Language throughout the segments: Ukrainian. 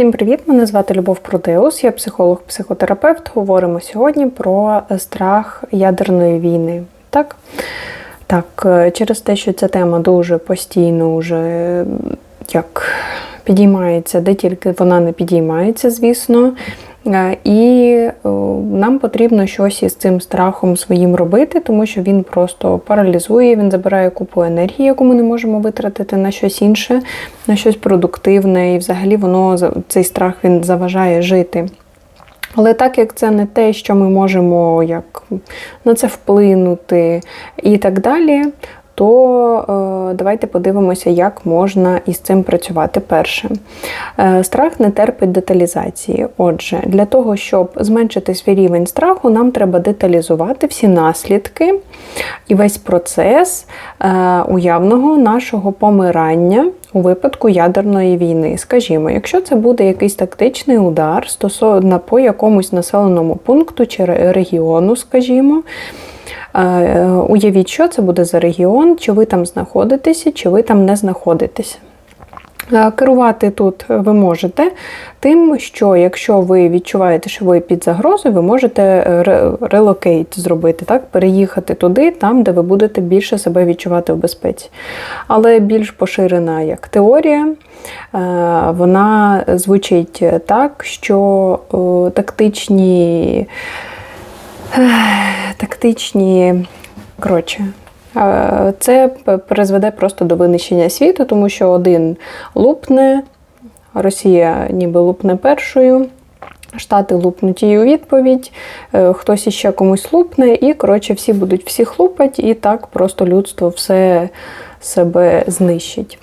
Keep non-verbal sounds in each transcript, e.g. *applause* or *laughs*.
Всім привіт! Мене звати Любов Протеус, я психолог-психотерапевт. Говоримо сьогодні про страх ядерної війни. Так, Так, е, через те, що ця тема дуже постійно вже як підіймається, де тільки вона не підіймається, звісно. Е, і е, нам потрібно щось із цим страхом своїм робити, тому що він просто паралізує, він забирає купу енергії, яку ми не можемо витратити на щось інше, на щось продуктивне, і взагалі воно цей страх він заважає жити. Але так як це не те, що ми можемо як на це вплинути і так далі, то е, давайте подивимося, як можна із цим працювати. Перше, е, страх не терпить деталізації. Отже, для того, щоб зменшити свій рівень страху, нам треба деталізувати всі наслідки і весь процес е, уявного нашого помирання. У випадку ядерної війни, скажімо, якщо це буде якийсь тактичний удар стосовно по якомусь населеному пункту чи регіону, скажімо, уявіть, що це буде за регіон, чи ви там знаходитеся, чи ви там не знаходитеся. Е, керувати тут ви можете тим, що якщо ви відчуваєте, що ви під загрозою, ви можете релокейт зробити, так? переїхати туди, там, де ви будете більше себе відчувати в безпеці. Але більш поширена як теорія, е, вона звучить так, що тактичні тактичні. Коротше, це призведе просто до винищення світу, тому що один лупне, Росія ніби лупне першою. Штати лупнуть її у відповідь, е, хтось іще комусь лупне, і, коротше, всі будуть всіх лупати, і так просто людство все себе знищить.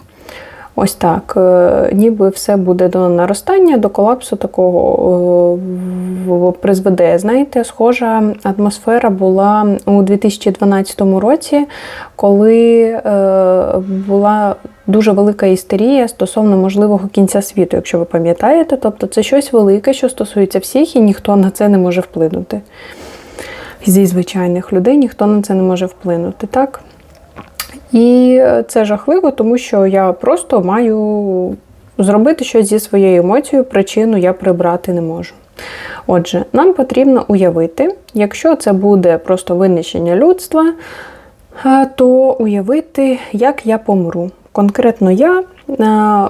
Ось так. Е, ніби все буде до наростання, до колапсу такого е, призведе. Знаєте, схожа атмосфера була у 2012 році, коли е, була дуже велика істерія стосовно можливого кінця світу, якщо ви пам'ятаєте. Тобто це щось велике, що стосується всіх, і ніхто на це не може вплинути. Зі звичайних людей ніхто на це не може вплинути. так? І це жахливо, тому що я просто маю зробити щось зі своєю емоцією, причину я прибрати не можу. Отже, нам потрібно уявити, якщо це буде просто винищення людства, то уявити, як я помру. Конкретно я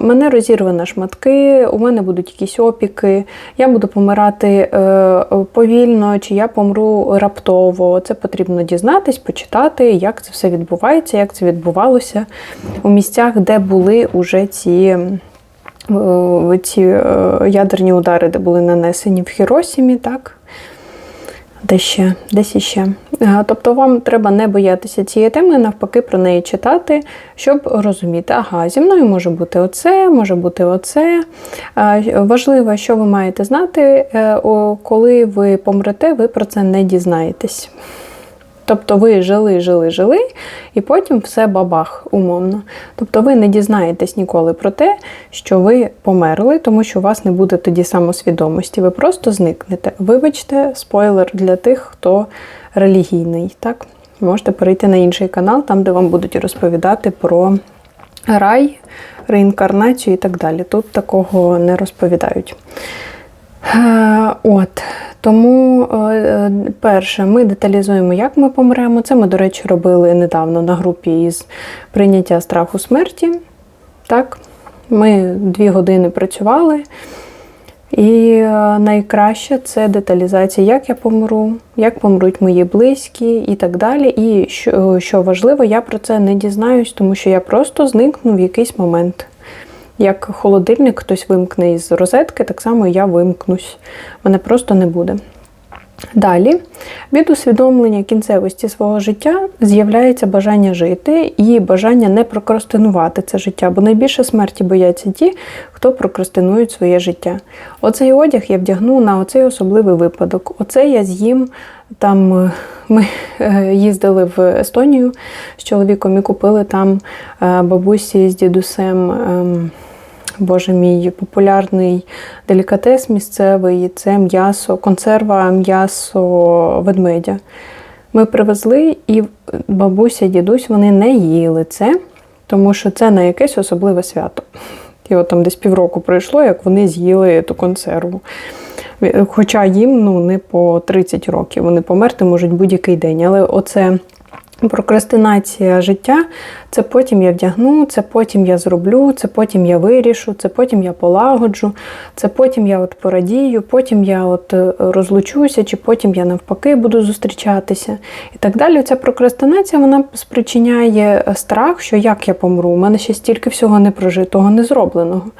Мене розірве на шматки, у мене будуть якісь опіки, я буду помирати е, повільно, чи я помру раптово. Це потрібно дізнатись, почитати, як це все відбувається, як це відбувалося у місцях, де були уже ці. Е, ці е, ядерні удари, де були нанесені в Хіросімі, так? Де ще, десь іще. Тобто вам треба не боятися цієї теми, навпаки, про неї читати, щоб розуміти, ага, зі мною може бути оце, може бути оце. Важливо, що ви маєте знати, е, коли ви помрете, ви про це не дізнаєтесь. Тобто ви жили, жили, жили, і потім все бабах, умовно. Тобто ви не дізнаєтесь ніколи про те, що ви померли, тому що у вас не буде тоді самосвідомості. Ви просто зникнете. Вибачте, спойлер для тих, хто релігійний. так? Можете перейти на інший канал, там, де вам будуть розповідати про рай, реінкарнацію і так далі. Тут такого не розповідають. Е, от, Тому, е, перше, ми деталізуємо, як ми помремо. Це ми, до речі, робили недавно на групі із прийняття страху смерті. Так, Ми дві години працювали. І е, найкраще це деталізація, як я помру, як помруть мої близькі і так далі. І що важливо, я про це не дізнаюсь, тому що я просто зникну в якийсь момент. Як холодильник хтось вимкне із розетки, так само я вимкнусь. Мене просто не буде. Далі, від усвідомлення кінцевості свого життя з'являється бажання жити і бажання не прокрастинувати це життя, бо найбільше смерті бояться ті, хто прокрастинують своє життя. Оцей одяг я вдягну на оцей особливий випадок. Оце я з'їм. Там е, ми е, їздили в Естонію з чоловіком і купили там е, бабусі з дідусем. Боже мій популярний делікатес місцевий це м'ясо, консерва м'ясо ведмедя. Ми привезли, і бабуся, дідусь вони не їли це, тому що це на якесь особливе свято. І от там десь півроку пройшло, як вони з'їли ту консерву. Хоча їм ну, не по 30 років, вони померти можуть будь-який день. Але оце прокрастинація життя це потім я вдягну, це потім я зроблю, це потім я вирішу, це потім я полагоджу, це потім я от порадію, потім я от е, розлучуся, чи потім я навпаки буду зустрічатися. І так далі. Ця прокрастинація вона спричиняє страх, що як я помру, у мене ще стільки всього не прожитого, не зробленого.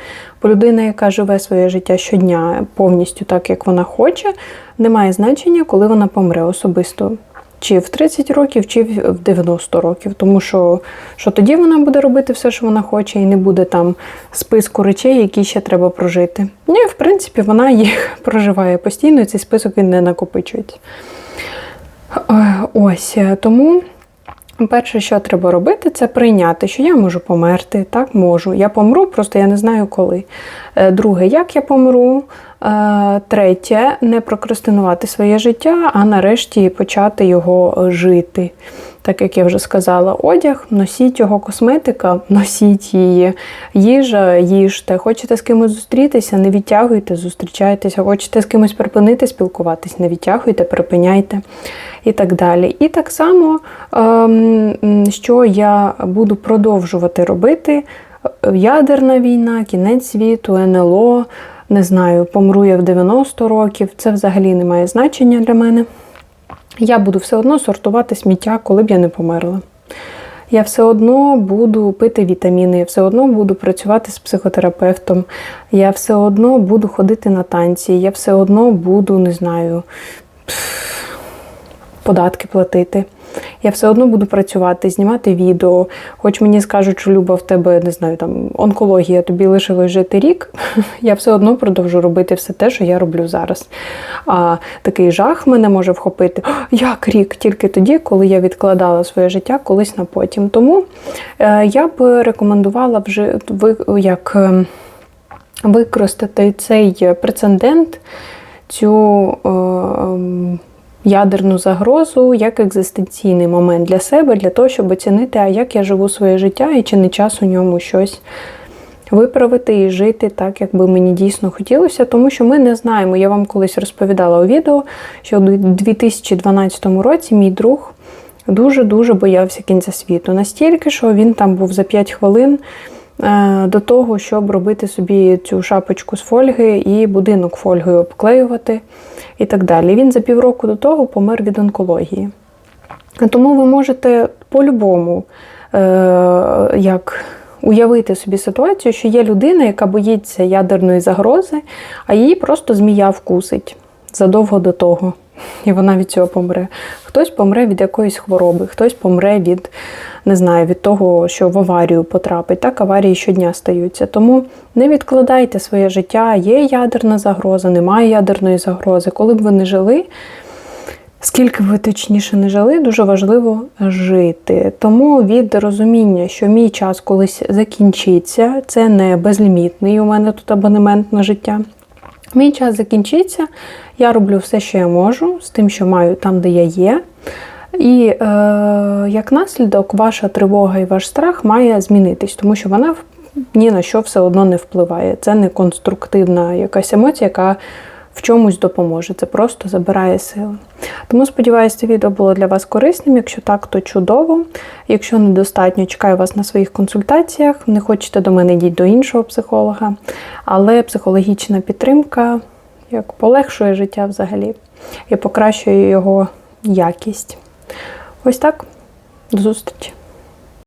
Бо людина, яка живе своє життя щодня повністю так, як вона хоче, не має значення, коли вона помре особисто. Чи в 30 років, чи в 90 років, тому що що тоді вона буде робити все, що вона хоче, і не буде там списку речей, які ще треба прожити. Ні, в принципі, вона їх *laughs* проживає постійно, і цей список він не накопичується. Ось тому. Перше, що треба робити, це прийняти, що я можу померти. Так, можу. Я помру, просто я не знаю коли. Е, друге, як я помру. Е, третє, не прокрастинувати своє життя, а нарешті почати його жити. Так як я вже сказала, одяг, носіть його косметика, носіть її, їжа, їжте. Хочете з кимось зустрітися, не відтягуйте, зустрічайтеся, хочете з кимось припинити спілкуватись, не відтягуйте, припиняйте і так далі. І так само, ем, що я буду продовжувати робити: ядерна війна, кінець світу, НЛО. Не знаю, помру я в 90 років, це взагалі не має значення для мене. Я буду все одно сортувати сміття, коли б я не померла. Я все одно буду пити вітаміни, я все одно буду працювати з психотерапевтом, я все одно буду ходити на танці, я все одно буду, не знаю, податки платити. Я все одно буду працювати, знімати відео. Хоч мені скажуть, що Люба, в тебе не знаю, там онкологія, тобі лишилось жити рік. *laughs* Я все одно продовжу робити все те, що я роблю зараз. А такий жах мене може вхопити. Як рік? Тільки тоді, коли я відкладала своє життя колись на потім. Тому е, я б рекомендувала вже як е, використати цей прецедент, цю. Ядерну загрозу як екзистенційний момент для себе, для того, щоб оцінити, а як я живу своє життя і чи не час у ньому щось виправити і жити так, як би мені дійсно хотілося, тому що ми не знаємо. Я вам колись розповідала у відео, що у 2012 році мій друг дуже-дуже боявся кінця світу. Настільки, що він там був за 5 хвилин. Е, до того, щоб робити собі цю шапочку з фольги і будинок фольгою обклеювати і так далі. Він за півроку до того помер від онкології. Тому ви можете по-любому е, як уявити собі ситуацію, що є людина, яка боїться ядерної загрози, а її просто змія вкусить задовго до того. І вона від цього помре. Хтось помре від якоїсь хвороби, хтось помре від, не знаю, від того, що в аварію потрапить. Так, аварії щодня стаються. Тому не відкладайте своє життя, є ядерна загроза, немає ядерної загрози. Коли б ви не жили, скільки б ви точніше не жили, дуже важливо жити. Тому від розуміння, що мій час колись закінчиться, це не безлімітний. У мене тут абонемент на життя. Мій час закінчиться, я роблю все, що я можу, з тим, що маю там, де я є. І е, як наслідок, ваша тривога і ваш страх має змінитись, тому що вона ні на що все одно не впливає. Це не конструктивна якась емоція, яка в чомусь допоможе. Це просто забирає сили. Тому сподіваюся, це відео було для вас корисним. Якщо так, то чудово. Якщо недостатньо, чекаю вас на своїх консультаціях. Не хочете до мене йдіть до іншого психолога. Але психологічна підтримка як полегшує життя взагалі і покращує його якість. Ось так. До зустрічі!